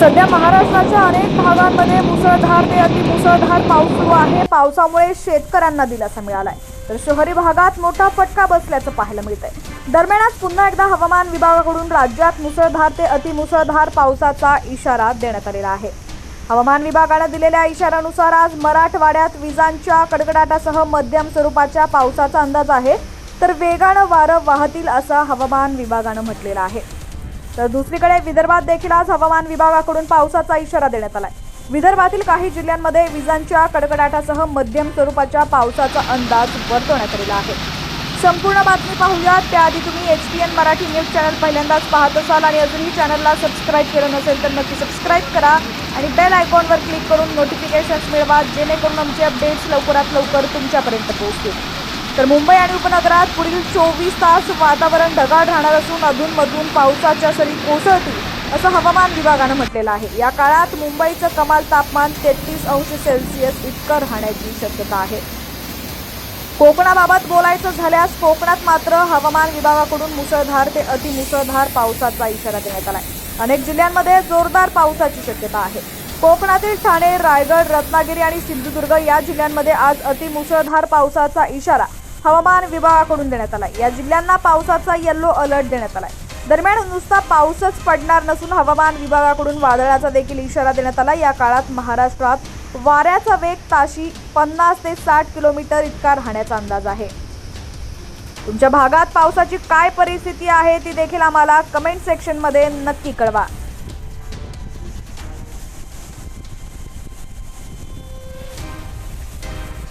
सध्या महाराष्ट्राच्या अनेक भागांमध्ये मुसळधार ते अतिमुसळधार पाऊस सुरू आहे. पावसामुळे शेतकऱ्यांना दिलासा मिळालाय. तर शहरी भागात मोठा फटका बसल्याचं पाहायला मिळतंय. दरम्यान आज पुन्हा एकदा हवामान विभागाकडून राज्यात मुसळधार ते अतिमुसळधार पावसाचा इशारा देण्यात आलेला आहे. हवामान विभागानं दिलेल्या इशाऱ्यानुसार आज मराठवाड्यात विजांच्या कडकडाटासह मध्यम स्वरूपाच्या पावसाचा अंदाज आहे. तर वेगानं वारं वाहतील असं हवामान विभागानं म्हटलेलं आहे. तर दुसरीकडे विदर्भात देखील आज हवामान विभागाकडून पावसाचा इशारा देण्यात आलाय. विदर्भातील काही जिल्ह्यांमध्ये विजांच्या कडकडाटासह मध्यम स्वरूपाच्या पावसाचा अंदाज वर्तवण्यात आलेला आहे. संपूर्ण बातमी पाहूयात. त्याआधी तुम्ही H T N Marathi news channel पहिल्यांदाच पाहत असाल आणि अजूनही चॅनलला सबस्क्राईब केलं नसेल तर नक्की सबस्क्राईब करा आणि बेल आयकॉनवर क्लिक करून नोटिफिकेशन्स मिळवा जेणेकरून आमचे अपडेट्स लवकरात लवकर तुमच्यापर्यंत पोहोचतील. तर मुंबई आणि उपनगरात पुढील चोवीस तास वातावरण ढगाळ राहणार असून अधूनमधून पावसाच्या सरी कोसळतील असं हवामान विभागानं म्हटलेलं आहे. या काळात मुंबईचं कमाल तापमान तेहतीस अंश सेल्सिअस इतकं राहण्याची शक्यता आहे. कोकणाबाबत बोलायचं झाल्यास कोकणात मात्र हवामान विभागाकडून मुसळधार ते अतिमुसळधार पावसाचा इशारा देण्यात आलाय. अनेक जिल्ह्यांमध्ये जोरदार पावसाची शक्यता आहे. कोकणातील ठाणे रायगड रत्नागिरी आणि सिंधुदुर्ग या जिल्ह्यांमध्ये आज अतिमुसळधार पावसाचा इशारा हवामान विभागाकडून देण्यात आलाय. या जिल्ह्यांना पावसाचा येल्लो अलर्ट देण्यात आलाय. दरम्यान नुसता पाऊसच पडणार नसून हवामान विभागाकडून वादळाचा देखील इशारा देण्यात आला या काळात महाराष्ट्रात वाऱ्याचा वेग ताशी पन्नास ते साठ किलोमीटर इतका राहण्याचा अंदाज आहे. तुमच्या भागात पावसाची काय परिस्थिती आहे ती देखील आम्हाला कमेंट सेक्शनमध्ये नक्की कळवा.